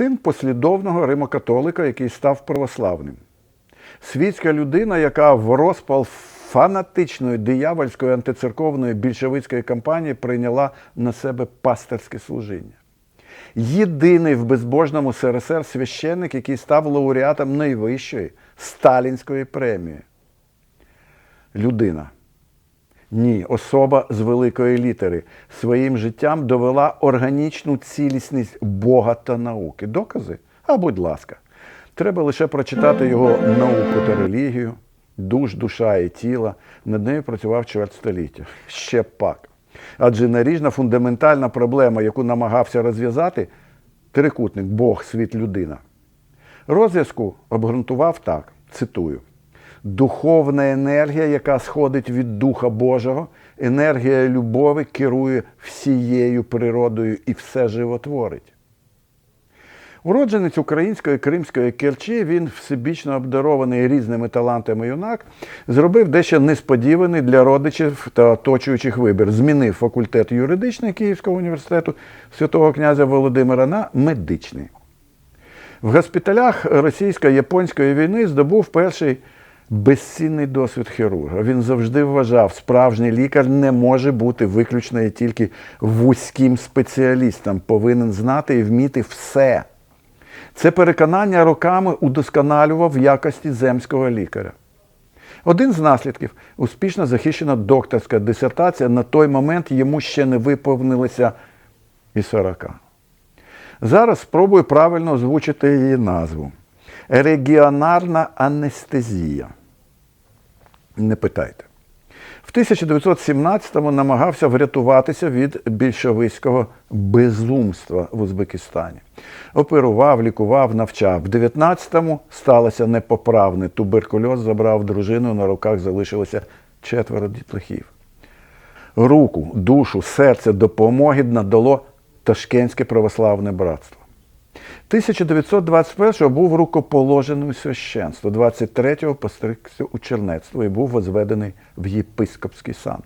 Син послідовного римокатолика, який став православним. Світська людина, яка в розпал фанатичної диявольської антицерковної більшовицької кампанії прийняла на себе пасторське служіння. Єдиний в безбожному СРСР священник, який став лауреатом найвищої сталінської премії. Людина. Ні, особа з великої літери своїм життям довела органічну цілісність Бога та науки. Докази? А будь ласка, треба лише прочитати його науку та релігію, душ, душа і тіла. Над нею працював чверть століття. Ще пак. Адже наріжна фундаментальна проблема, яку намагався розв'язати, трикутник Бог, світ, людина. Розв'язку обґрунтував так: цитую. Духовна енергія, яка сходить від Духа Божого, енергія любові керує всією природою і все животворить. Уродженець української кримської керчі, він всебічно обдарований різними талантами юнак, зробив дещо несподіваний для родичів та оточуючих вибір. Змінив факультет юридичний Київського університету святого князя Володимира на медичний. В госпіталях російсько-японської війни здобув перший безцінний досвід хірурга. Він завжди вважав, справжній лікар не може бути виключно і тільки вузьким спеціалістом, повинен знати і вміти все. Це переконання роками удосконалював в якості земського лікаря. Один з наслідків успішно захищена докторська дисертація. На той момент йому ще не виповнилося і 40. Зараз спробую правильно озвучити її назву. Регіонарна анестезія. Не питайте. В 1917-му намагався врятуватися від більшовицького безумства в Узбекистані. Оперував, лікував, навчав. В 19-му сталося непоправне. Туберкульоз забрав дружину, на руках залишилося четверо дітлахів. Руку, душу, серце допомоги надало Ташкентське православне братство. 1921-го був рукоположений у священство, 23-го постригся у чернецтво і був возведений в єпископський сан.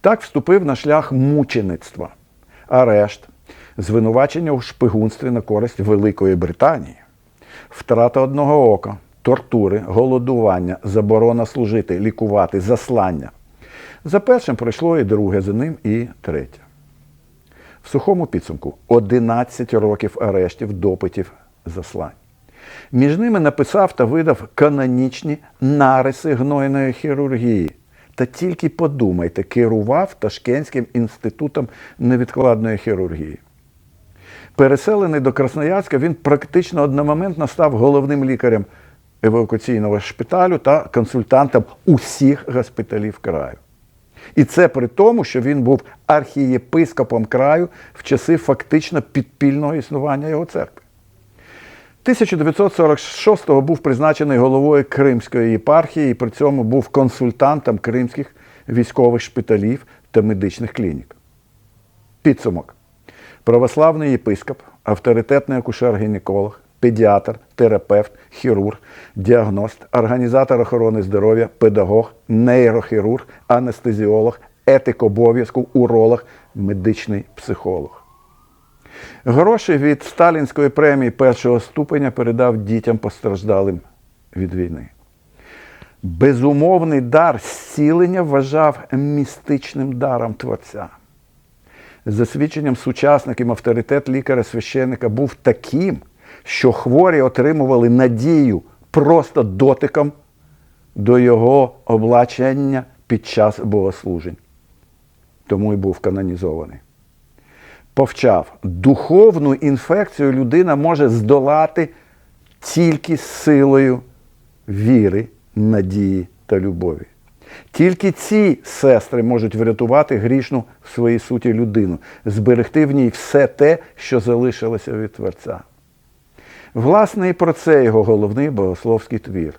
Так вступив на шлях мучеництва, арешт, звинувачення у шпигунстві на користь Великої Британії, втрата одного ока, тортури, голодування, заборона служити, лікувати, заслання. За першим пройшло і друге, за ним і третє. В сухому підсумку 11 років арештів, допитів, заслань. Між ними написав та видав канонічні нариси гнойної хірургії. Та тільки подумайте, керував Ташкентським інститутом невідкладної хірургії. Переселений до Красноярська, він практично одномоментно став головним лікарем евакуаційного шпиталю та консультантом усіх госпіталів краю. І це при тому, що він був архієпископом краю в часи фактично підпільного існування його церкви. 1946-го був призначений головою Кримської єпархії і при цьому був консультантом кримських військових шпиталів та медичних клінік. Підсумок. Православний єпископ, авторитетний акушер-гінеколог, педіатр, терапевт, хірург, діагност, організатор охорони здоров'я, педагог, нейрохірург, анестезіолог, етик обов'язку, уролог, медичний психолог. Гроші від сталінської премії першого ступеня передав дітям постраждалим від війни. Безумовний дар зцілення вважав містичним даром Творця. За свідченням сучасників, авторитет лікаря-священника був таким, що хворі отримували надію просто дотиком до його облачення під час богослужень. Тому і був канонізований. Повчав, духовну інфекцію людина може здолати тільки силою віри, надії та любові. Тільки ці сестри можуть врятувати грішну в своїй суті людину, зберегти в ній все те, що залишилося від Творця. Власне, і про це його головний богословський твір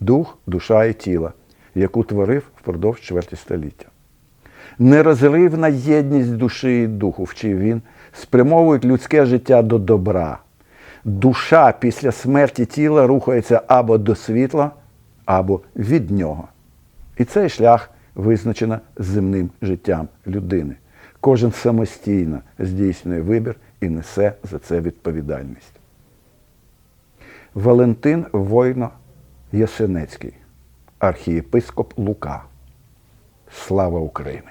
дух, душа і тіло, яку творив впродовж чверті століття. Нерозривна єдність душі і духу, вчив він, спрямовують людське життя до добра. Душа після смерті тіла рухається або до світла, або від нього. І цей шлях визначено земним життям людини. Кожен самостійно здійснює вибір і несе за це відповідальність. Валентин Войно Ясенецький, архієпископ Лука. Слава Україні!